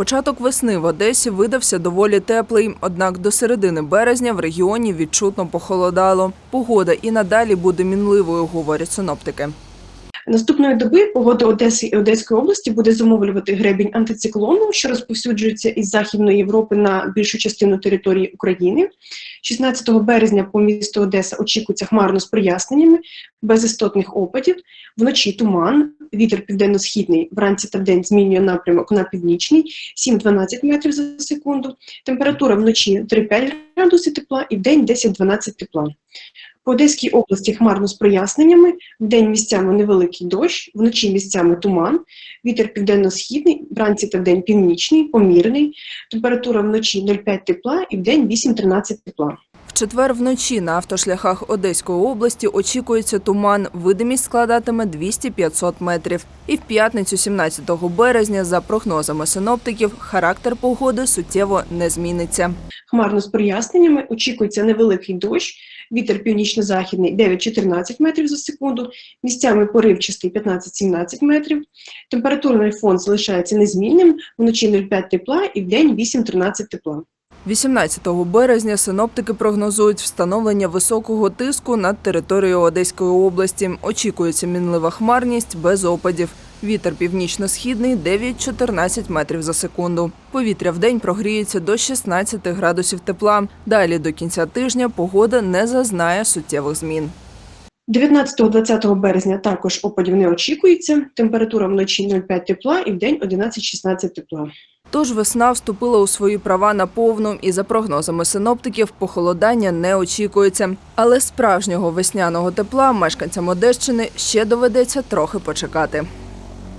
Початок весни в Одесі видався доволі теплий, однак до середини березня в регіоні відчутно похолодало. Погода і надалі буде мінливою, говорять синоптики. Наступної доби погода Одеси і Одеської області буде зумовлювати гребінь антициклону, що розповсюджується із Західної Європи на більшу частину території України. 16 березня по місту Одеса очікується хмарно з проясненнями, без істотних опадів. Вночі туман, вітер південно-східний, вранці та вдень змінює напрямок на північний, 7-12 метрів за секунду. Температура вночі 3-5 градусів тепла і вдень 10-12 тепла. По Одеській області хмарно з проясненнями, вдень місцями невеликий дощ, вночі місцями туман, вітер південно-східний, вранці та вдень північний, помірний, температура вночі 0,5 тепла і вдень 8-13 тепла. В четвер вночі на автошляхах Одеської області очікується туман. Видимість складатиме 200-500 метрів. І в п'ятницю, 17 березня, за прогнозами синоптиків, характер погоди суттєво не зміниться. Хмарно з проясненнями, очікується невеликий дощ, вітер північно-західний 9-14 метрів за секунду, місцями поривчастий 15-17 метрів. Температурний фон залишається незмінним, вночі 0,5 тепла і вдень 8-13 тепла. 18 березня синоптики прогнозують встановлення високого тиску над територією Одеської області. Очікується мінлива хмарність без опадів. Вітер північно-східний 9-14 метрів за секунду. Повітря вдень прогріється до 16 градусів тепла. Далі до кінця тижня погода не зазнає суттєвих змін. 19-20 березня також опадів не очікується. Температура вночі 0,5 тепла і вдень 11-16 тепла. Тож весна вступила у свої права наповну, і за прогнозами синоптиків, похолодання не очікується. Але справжнього весняного тепла мешканцям Одещини ще доведеться трохи почекати.